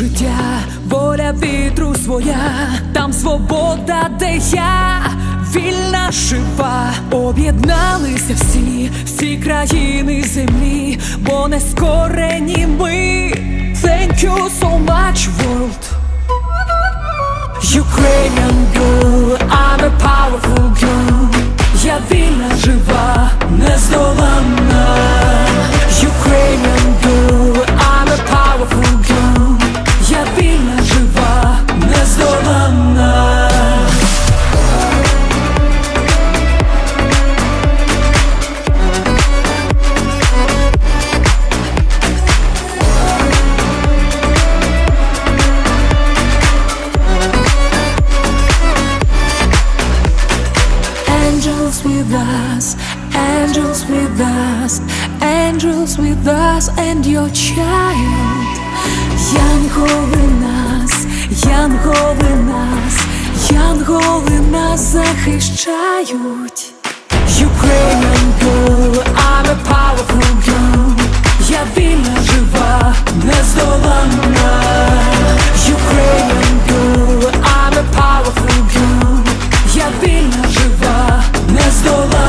Життя, воля вітру своя, там свобода, де я вільна жива, об'єдналися всі, всі країни землі, бо не скорені ми. Thank you so much, Angels with us, angels with us, angels with us and your child. Янголи нас, янголи нас, янголи нас захищають. Ukrainian girl, I'm a powerful girl. Я вільна жива, нездоланна. Ukrainian girl, I'm a powerful girl. Я вільна жива,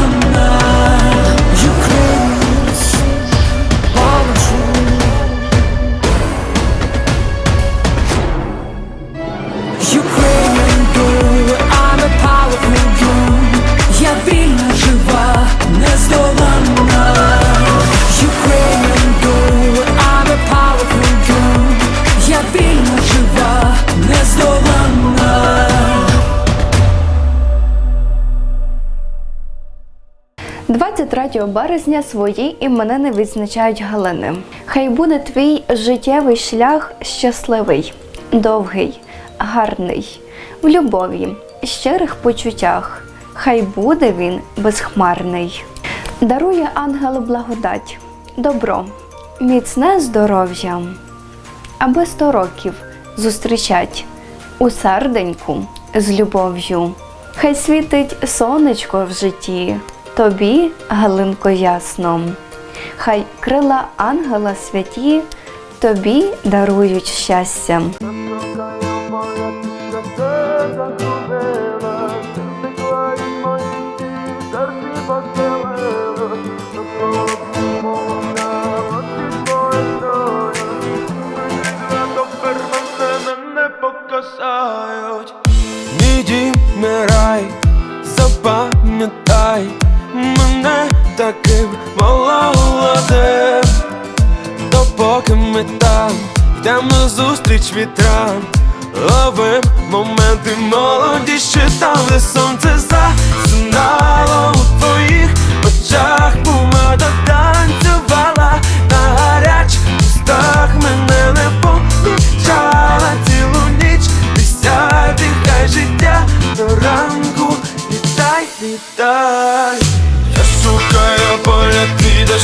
23 березня свої іменини відзначають Галини. Хай буде твій життєвий шлях щасливий, довгий, гарний, в любові, щирих почуттях. Хай буде він безхмарний. Дарує ангел благодать, добро, міцне здоров'я, аби сто років зустрічать у серденьку з любов'ю. Хай світить сонечко в житті, тобі, Галинко, ясно. Хай крила ангела святі, тобі дарують щастя. Зустріч вітрам Ловим моменти молодіші там, де сонце засинало у твоїх очах. Помада танцювала на гарячих устах Мене не помічала цілу ніч. Присяй, хай життя до ранку. Вітай, вітай. Я шукаю поля, ти де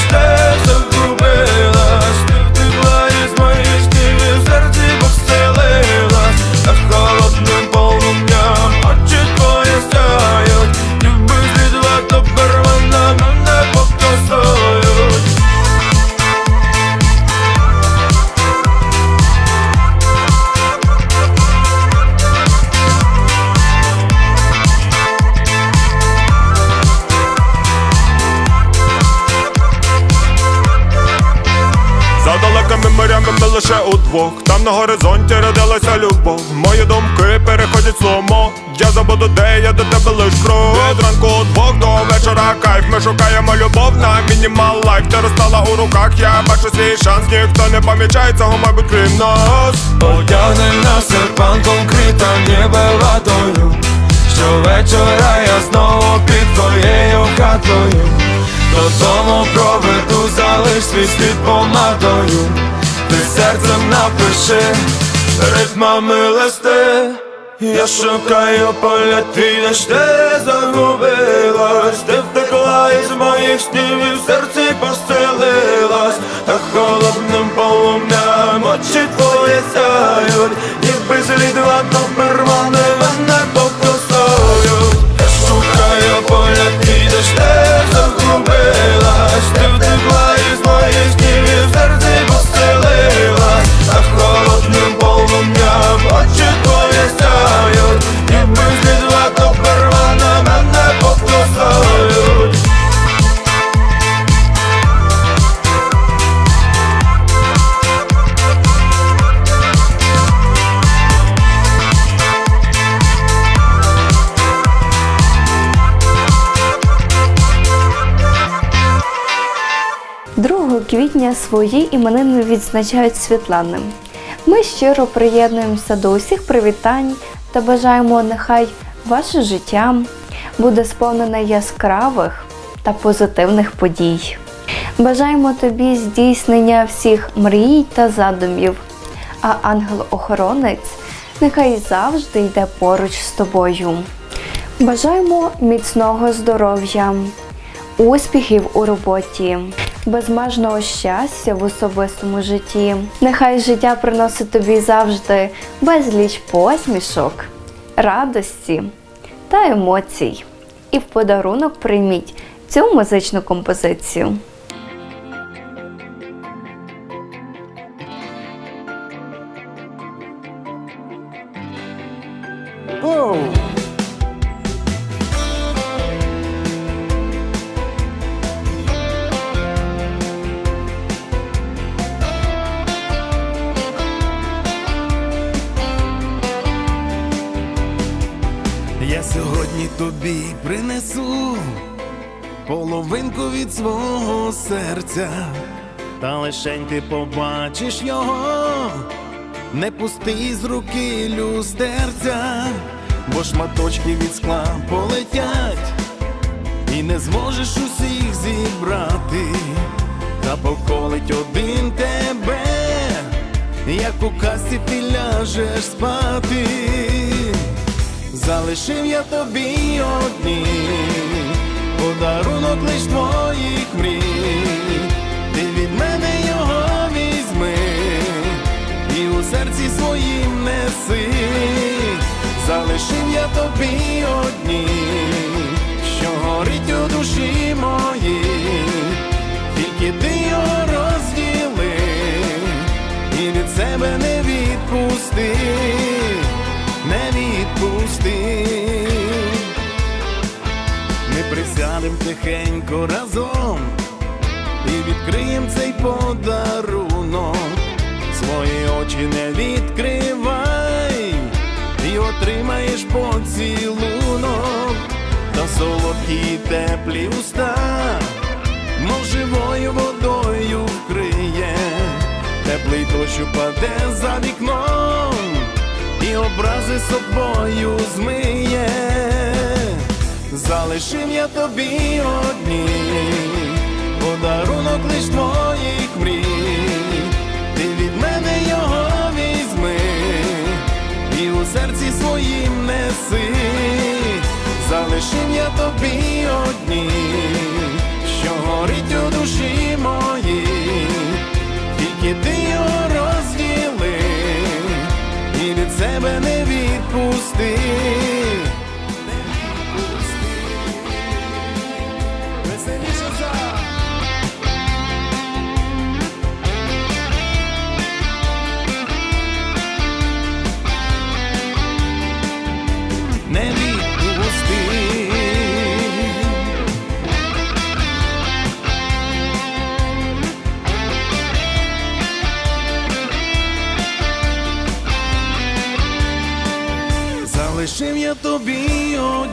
любов. Мої думки переходять сломо. Я забуду, де я до тебе лиш крок Від ранку удвох до вечора кайф. Ми шукаємо любов на мінімал лайф. Ти розстала у руках, я бачу свій шанс. Ніхто не помічає цього, мабуть, крім нас. Одягни на серпанком крита ніби водою Щовечора я знову під твоєю хатою додому проведу, залиш свій слід помадою Ти серцем напиши ритмами листи. Я шукаю поля ти ще загубилась. Ти втекла із моїх снів і в серці постелилась Та холодним полум'ям очі твої сяють. Ніби слід тепер Квітня свої іменини відзначають Світлани. Ми щиро приєднуємося до усіх привітань та бажаємо, нехай ваше життя буде сповнене яскравих та позитивних подій. Бажаємо тобі здійснення всіх мрій та задумів, а ангел-охоронець нехай завжди йде поруч з тобою. Бажаємо міцного здоров'я, успіхів у роботі, безмежного щастя в особистому житті. Нехай життя приносить тобі завжди безліч посмішок, радості та емоцій. І в подарунок прийміть цю музичну композицію. Я сьогодні тобі принесу половинку від свого серця, та лишень ти побачиш його, не пусти з руки люстерця, бо шматочки від скла полетять, і не зможеш усіх зібрати, та поколить один тебе, як у касті ти ляжеш спати. Залишив я тобі одні. Подарунок лиш твоїх мрій, ти від мене його візьми. І у серці своїм неси, залишив я тобі одні, тихенько разом і відкриєм цей подарунок. Свої очі не відкривай і отримаєш поцілунок. Та солодкі теплі уста, мов живою водою вкриє, теплий дощ упаде за вікном і образи собою змиє, залишив я тобі одні, подарунок лиш твоїх мрій, ти від мене його візьми, і у серці своїм неси, залишив я тобі одні, що горить у душі моїй,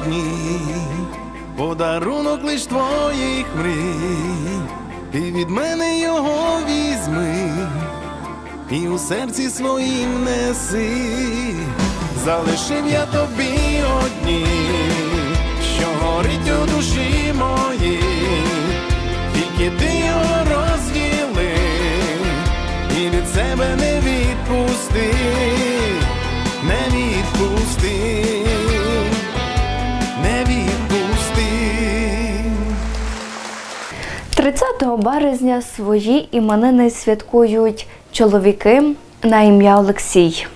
одні подарунок лиш твоїх мрій, ти від мене його візьми і у серці своїм неси, залишив я тобі одні, що горить у душі моїй, тільки ти його розділи, і від себе не відпусти, не 30 березня свої іменини святкують чоловіки на ім'я Олексій.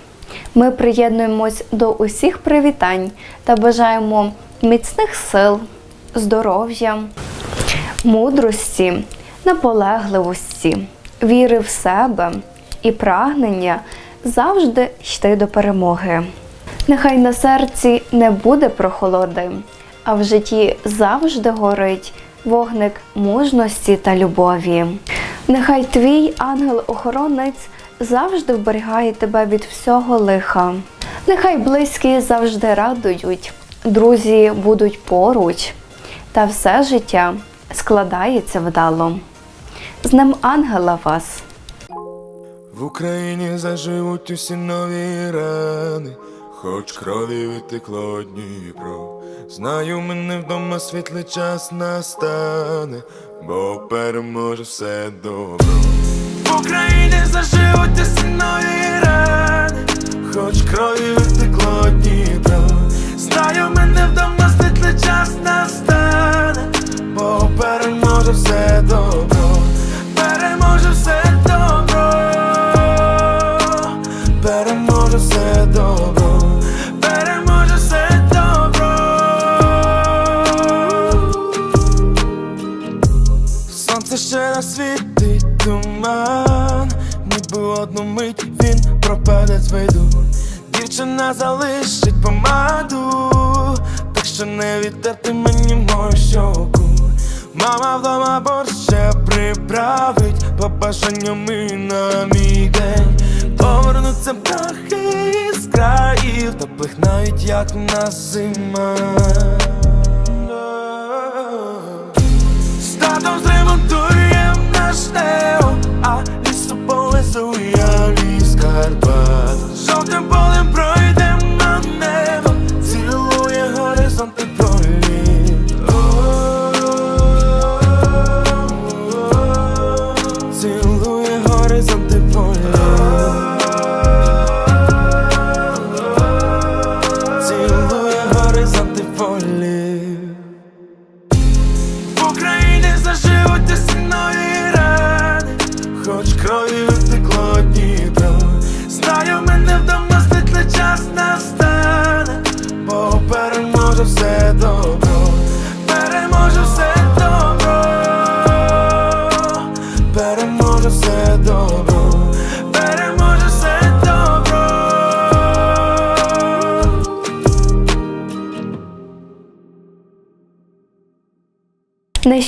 Ми приєднуємось до усіх привітань та бажаємо міцних сил, здоров'я, мудрості, наполегливості, віри в себе і прагнення завжди йти до перемоги. Нехай на серці не буде прохолоди, а в житті завжди горить вогник мужності та любові. Нехай твій ангел-охоронець завжди вберігає тебе від всього лиха. Нехай близькі завжди радують, друзі будуть поруч, та все життя складається вдало. З ним ангела вас! В Україні заживуть усі нові рани, хоч крові витекло Дніпро. Знаю, мене вдома світлий час настане, бо переможе все добро. В Україні заживуть усі нові рани, хоч крові витекло Дніпро. Знаю, мене вдома світлий час настане, бо переможе все добро,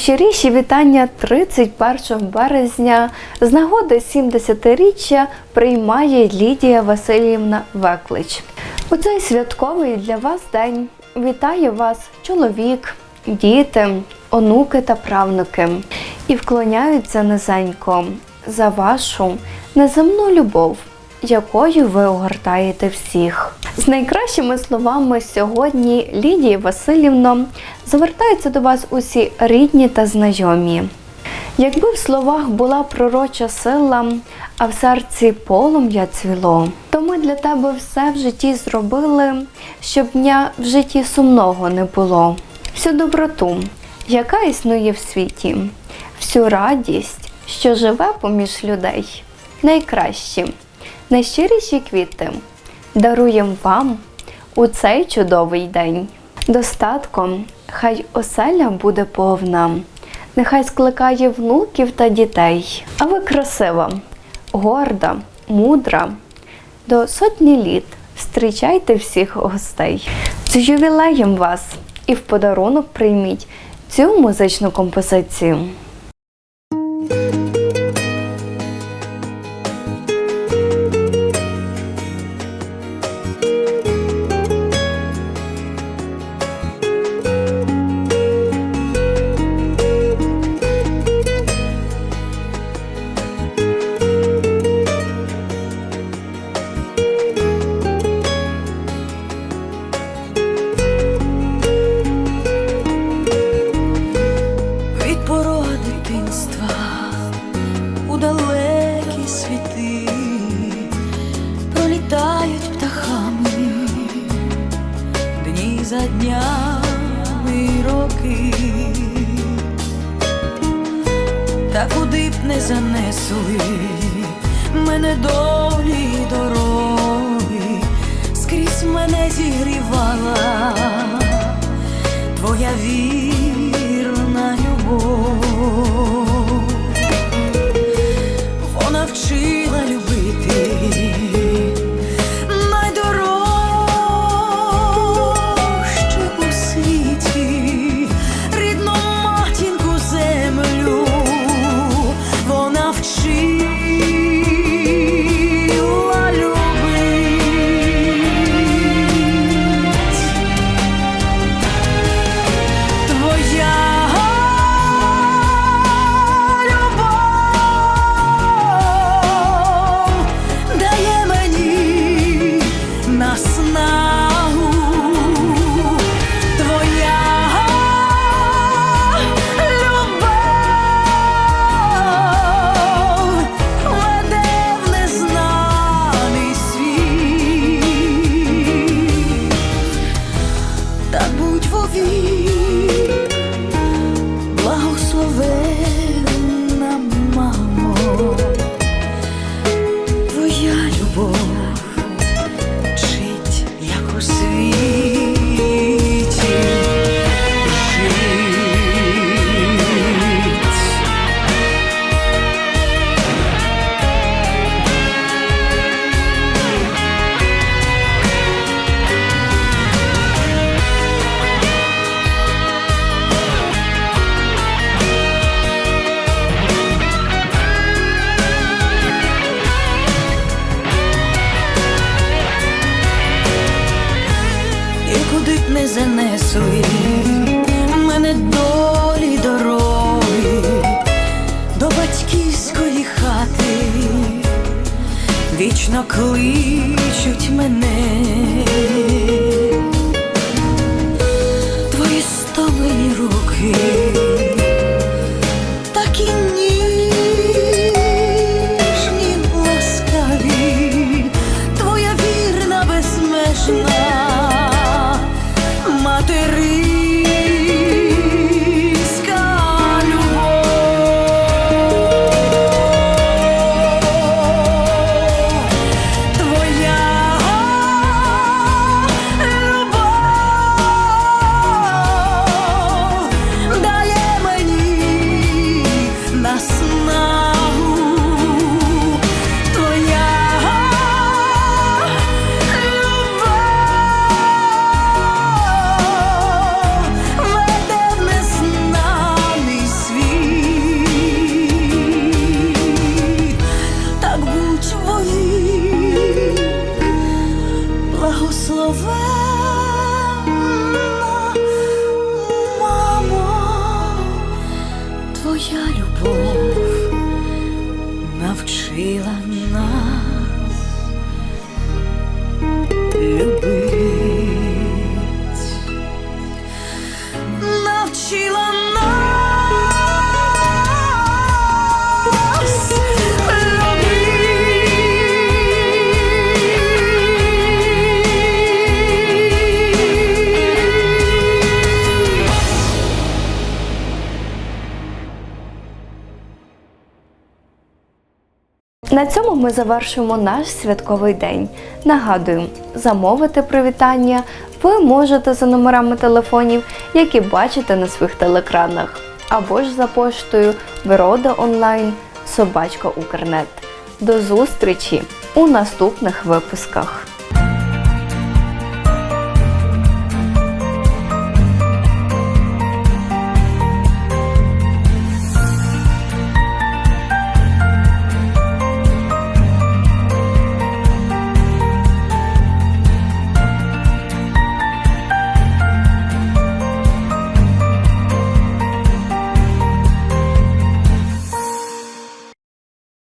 Найщиріші вітання 31 березня з нагоди 70-річчя приймає Лідія Васильівна Веклич. У цей святковий для вас день вітає вас чоловік, діти, онуки та правнуки і вклоняються низенько за вашу неземну любов, якою ви огортаєте всіх. З найкращими словами сьогодні Лідія Васильівна звертаються до вас усі рідні та знайомі. Якби в словах була пророча сила, а в серці полум'я цвіло, то ми для тебе все в житті зробили, щоб дня в житті сумного не було. Всю доброту, яка існує в світі, всю радість, що живе поміж людей, найкращі, найщиріші квіти даруєм вам у цей чудовий день. Достатком хай оселя буде повна, нехай скликає внуків та дітей. А ви красива, горда, мудра. До сотні літ зустрічайте всіх гостей. З ювілеєм вас і в подарунок прийміть цю музичну композицію. Мене зігрівала. Твоя вірна батьківської хати вічно кличуть мене. Твої стомлені руки Realize На цьому ми завершуємо наш святковий день. Нагадую, замовити привітання ви можете за номерами телефонів, які бачите на своїх телекранах, або ж за поштою Вирода онлайн собачка Укрнет. До зустрічі у наступних випусках.